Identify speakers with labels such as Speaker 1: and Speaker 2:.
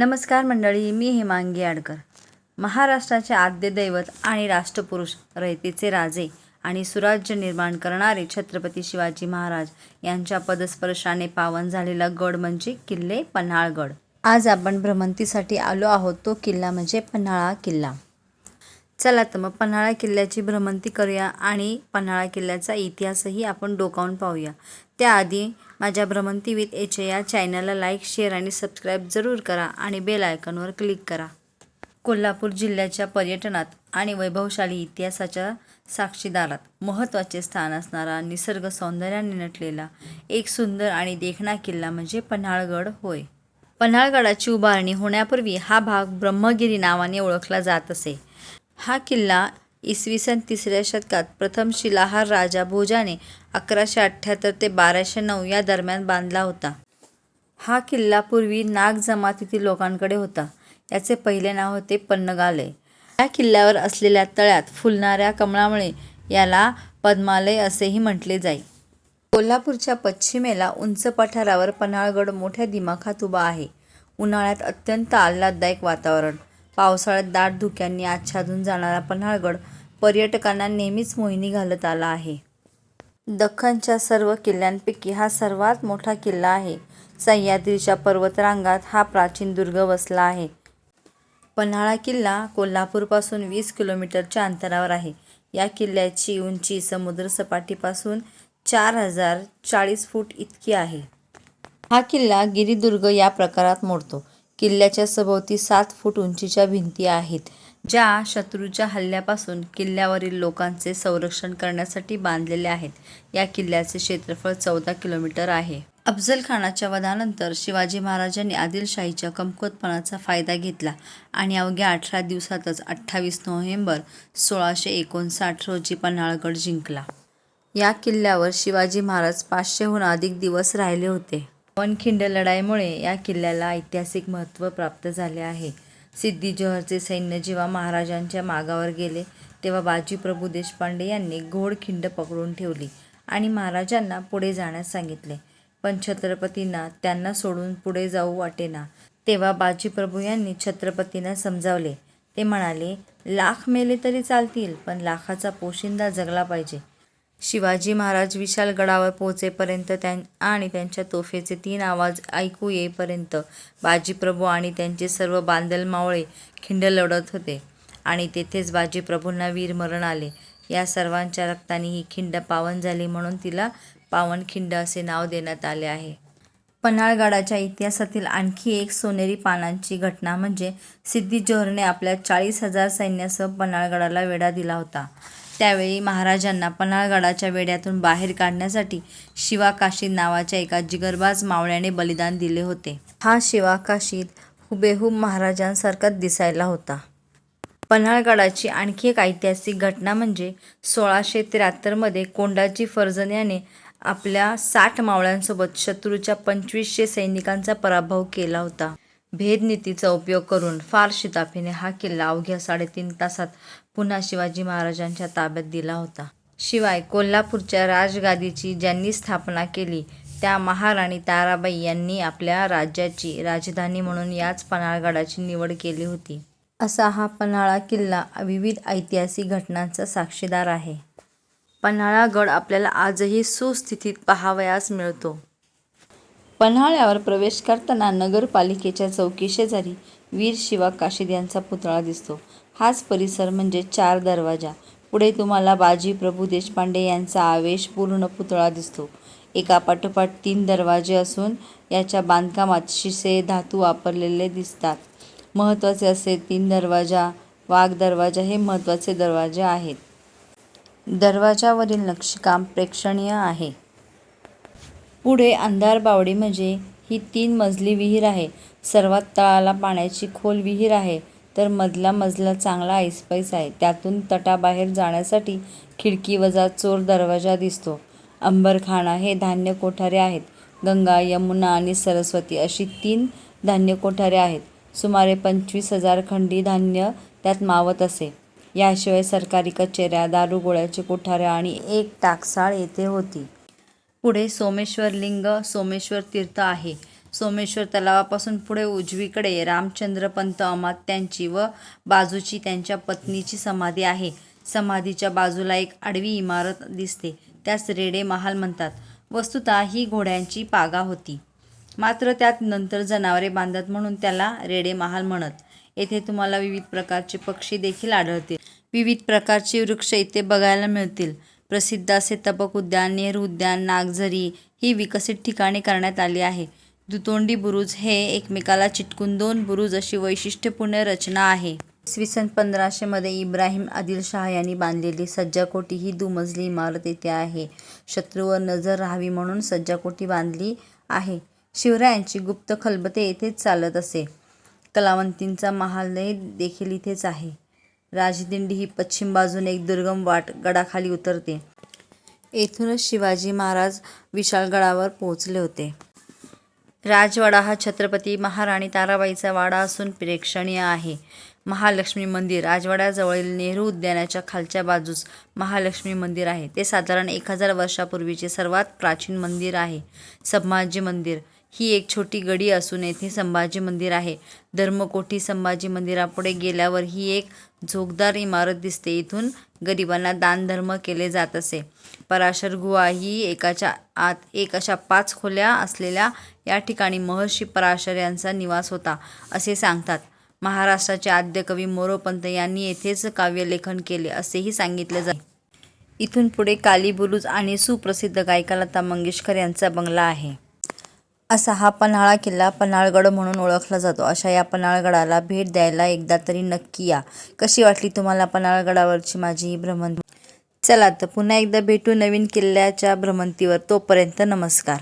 Speaker 1: नमस्कार मंडळी मी हेमांगी आडकर. महाराष्ट्राचे आद्य दैवत आणि राष्ट्रपुरुष रयतेचे राजे आणि सुराज्य निर्माण करणारे छत्रपती शिवाजी महाराज यांच्या पदस्पर्शाने पावन झालेला गड म्हणजे किल्ले पन्हाळगड. आज आपण भ्रमंतीसाठी आलो आहोत तो किल्ला म्हणजे पन्हाळा किल्ला. चला तर मग पन्हाळा किल्ल्याची भ्रमंती करूया आणि पन्हाळा किल्ल्याचा इतिहासही आपण डोकावून पाहूया. त्याआधी माझ्या भ्रमंती विथ एच या चॅनलला लाईक शेअर आणि सबस्क्राईब जरूर करा आणि बेल आयकॉनवर क्लिक करा. कोल्हापूर जिल्ह्याच्या पर्यटनात आणि वैभवशाली इतिहासाच्या साक्षीदारात महत्त्वाचे स्थान असणारा निसर्ग सौंदर्याने नटलेला एक सुंदर आणि देखणा किल्ला म्हणजे पन्हाळगड होय. पन्हाळगडाची उभारणी होण्यापूर्वी हा भाग ब्रह्मगिरी नावाने ओळखला जात असे. हा किल्ला इसवी सन तिसऱ्या शतकात प्रथम शिलाहार राजा भोजाने अकराशे अठ्ठ्याहत्तर ते बाराशे नऊ या दरम्यान बांधला होता. हा किल्ला पूर्वी नाग जमातीतील लोकांकडे होता. याचे पहिले नाव होते पन्नगालय या किल्ल्यावर असलेल्या तळ्यात फुलणाऱ्या कमळामुळे याला पद्मालय असेही म्हटले जाई. कोल्हापूरच्या पश्चिमेला उंच पठारावर पन्हाळगड मोठ्या दिमाखात उभा आहे. उन्हाळ्यात अत्यंत आल्हाददायक वातावरण. पावसाळ्यात दाट धुक्यांनी आच्छादून जाणारा पन्हाळगड पर्यटकांना नेहमीच मोहिनी घालत आला आहे. दख्खनच्या सर्व किल्ल्यांपैकी हा सर्वात मोठा किल्ला आहे. सह्याद्रीच्या पर्वतरांगात हा प्राचीन दुर्ग वसला आहे. पन्हाळा किल्ला कोल्हापूरपासून वीस किलोमीटरच्या अंतरावर आहे. या किल्ल्याची उंची समुद्रसपाटीपासून चार हजार चाळीस फूट इतकी आहे. हा किल्ला गिरिदुर्ग या प्रकारात मोडतो. किल्ल्याच्या सभोवती सात फूट उंचीच्या भिंती आहेत ज्या शत्रूच्या हल्ल्यापासून किल्ल्यावरील लोकांचे संरक्षण करण्यासाठी बांधलेल्या आहेत. या किल्ल्याचे क्षेत्रफळ चौदा किलोमीटर आहे. अफजल खानाच्या वधानंतर शिवाजी महाराजांनी आदिलशाहीच्या कमकुवतपणाचा फायदा घेतला आणि अवघ्या अठरा दिवसातच अठ्ठावीस नोव्हेंबर सोळाशे एकोणसाठ रोजी पन्हाळगड जिंकला. या किल्ल्यावर शिवाजी महाराज पाचशेहून अधिक दिवस राहिले होते. वनखिंड लढाईमुळे या किल्ल्याला ऐतिहासिक महत्त्व प्राप्त झाले आहे. सिद्धी जोहरचे सैन्य जेव्हा महाराजांच्या मागावर गेले तेव्हा बाजीप्रभू देशपांडे यांनी घोडखिंड पकडून ठेवली आणि महाराजांना पुढे जाण्यास सांगितले. पण छत्रपतींना त्यांना सोडून पुढे जाऊ वाटेना. तेव्हा बाजीप्रभू यांनी छत्रपतींना समजावले. ते म्हणाले लाख मेले तरी चालतील पण लाखाचा पोशिंदा जगला पाहिजे. शिवाजी महाराज विशालगडावर पोहोचेपर्यंत त्यां आणि त्यांच्या तोफेचे तीन आवाज ऐकू येईपर्यंत बाजीप्रभू आणि त्यांचे सर्व बांधल मावळे खिंड लढत होते. आणि तेथेच बाजीप्रभूंना वीरमरण आले. या सर्वांच्या रक्ताने ही खिंड पावन झाली म्हणून तिला पावनखिंड असे नाव देण्यात आले आहे. पन्हाळगडाच्या इतिहासातील आणखी एक सोनेरी पानांची घटना म्हणजे सिद्धी जोहरने आपल्या चाळीस हजार सैन्यासह पन्हाळगडाला वेढा दिला होता. त्यावेळी महाराजांना पन्हाळगडाच्या वेढ्यातून बाहेर काढण्यासाठी शिवाकाशी नावाच्या एका जिगरबाज मावळ्याने बलिदान दिले होते. हा शिवाकाशीद हुबेहूब महाराजांसारखाच दिसायला होता. पन्हाळगडाची आणखी एक ऐतिहासिक घटना म्हणजे सोळाशे त्र्याहत्तरमध्ये कोंडाजी फर्जन याने आपल्या साठ मावळ्यांसोबत शत्रूच्या पंचवीसशे सैनिकांचा पराभव केला होता. भेदनीतीचा उपयोग करून फार शिताफीने हा किल्ला अवघ्या साडेतीन तासात पुन्हा शिवाजी महाराजांच्या ताब्यात दिला होता. शिवाय कोल्हापूरच्या राजगादीची ज्यांनी स्थापना केली त्या महाराणी ताराबाई यांनी आपल्या राज्याची राजधानी म्हणून याच पन्हाळगडाची निवड केली होती. असा हा पन्हाळा किल्ला विविध ऐतिहासिक घटनांचा साक्षीदार आहे. पन्हाळागड आपल्याला आजही सुस्थितीत पाहावयास मिळतो. पन्हाळ्यावर प्रवेश करताना नगरपालिकेच्या चौकीशेजारी वीर शिवा काशीद यांचा पुतळा दिसतो. हाच परिसर म्हणजे चार दरवाजा. पुढे तुम्हाला बाजी प्रभू देशपांडे यांचा आवेशपूर्ण पुतळा दिसतो. एका पाठोपाठ तीन दरवाजे असून याच्या बांधकामात शिसे धातू वापरलेले दिसतात. महत्त्वाचे असे तीन दरवाजा वाघ दरवाजा हे महत्त्वाचे दरवाजे आहेत. दरवाजावरील नक्षीकाम प्रेक्षणीय आहे. पुढे अंधार बावडी म्हणजे ही तीन मजली विहीर आहे. सर्वात तळाला पाण्याची खोल विहीर आहे. तर मधला मजला चांगला ऐसपैस आहे. त्यातून तटाबाहेर जाण्यासाठी खिडकी वजा चोर दरवाजा दिसतो. अंबरखाना हे धान्य कोठारे आहेत. गंगा यमुना आणि सरस्वती अशी तीन धान्य कोठारे आहेत. सुमारे पंचवीस हजार खंडी धान्य त्यात मावत असे. याशिवाय सरकारी कचेऱ्या दारुगोळ्याचे कोठारे आणि एक टाकसाळ येथे होती. पुढे सोमेश्वर लिंग सोमेश्वर तीर्थ आहे. सोमेश्वर तलावापासून पुढे उजवीकडे रामचंद्रपंत अमात्यांची व बाजूची त्यांच्या पत्नीची समाधी आहे. समाधीच्या बाजूला एक आडवी इमारत दिसते. त्यास रेडे महाल म्हणतात. वस्तुतः ही घोड्यांची पागा होती. मात्र त्यात नंतर जनावरे बांधत म्हणून त्याला रेडे महाल म्हणत. येथे तुम्हाला विविध प्रकारचे पक्षी देखील आढळतील. विविध प्रकारचे वृक्ष इथे बघायला मिळतील. प्रसिद्ध असे तपक उद्यान नेहरू उद्यान नागझरी ही विकसित ठिकाणे करण्यात आली आहे. दुतोंडी बुरुज हे एकमेकाला चिटकून दोन बुरुज अशी वैशिष्ट्यपूर्ण रचना आहे. इसवी सन पंधराशेमध्ये इब्राहिम आदिलशाह यांनी बांधलेली सज्जाकोटी ही दुमजली इमारत येथे आहे. शत्रूवर नजर राहावी म्हणून सज्जाकोटी बांधली आहे. शिवरायांची गुप्त खलबते येथेच चालत असे. कलावंतींचा महालय देखील इथेच आहे. राजदिंडी ही पश्चिम बाजूने एक दुर्गम वाट गडाखाली उतरते. येथूनच शिवाजी महाराज विशाळगडावर पोहोचले होते. राजवाडा हा छत्रपती महाराणी ताराबाईचा वाडा असून प्रेक्षणीय आहे. महालक्ष्मी मंदिर राजवाड्याजवळील नेहरू उद्यानाच्या खालच्या बाजूस महालक्ष्मी मंदिर आहे. ते साधारण एक हजार वर्षापूर्वीचे सर्वात प्राचीन मंदिर आहे. संभाजी मंदिर ही एक छोटी गडी असून येथे संभाजी मंदिर आहे. धर्मकोठी संभाजी मंदिरापुढे गेल्यावर ही एक झोकदार इमारत दिसते. इथून गरिबांना दानधर्म केले जात असे. पराशर गुहा ही एकाच्या आत एक अशा पाच खोल्या असलेल्या या ठिकाणी महर्षी पराशर यांचा निवास होता असे सांगतात. महाराष्ट्राचे आद्य कवी मोरोपंत यांनी येथेच काव्यलेखन केले असेही सांगितले जाते. इथून पुढे कालीबुलूज आणि सुप्रसिद्ध गायिका लता मंगेशकर यांचा बंगला आहे. असा हा पन्हाळा किल्ला पन्हाळगड म्हणून ओळखला जातो. अशा या पन्हाळगडाला भेट द्यायला एकदा तरी नक्की या. कशी वाटली तुम्हाला पन्हाळगडावरची माझी ही भ्रमंती? चला तर पुन्हा एकदा भेटू नवीन किल्ल्याच्या भ्रमंतीवर. तोपर्यंत नमस्कार.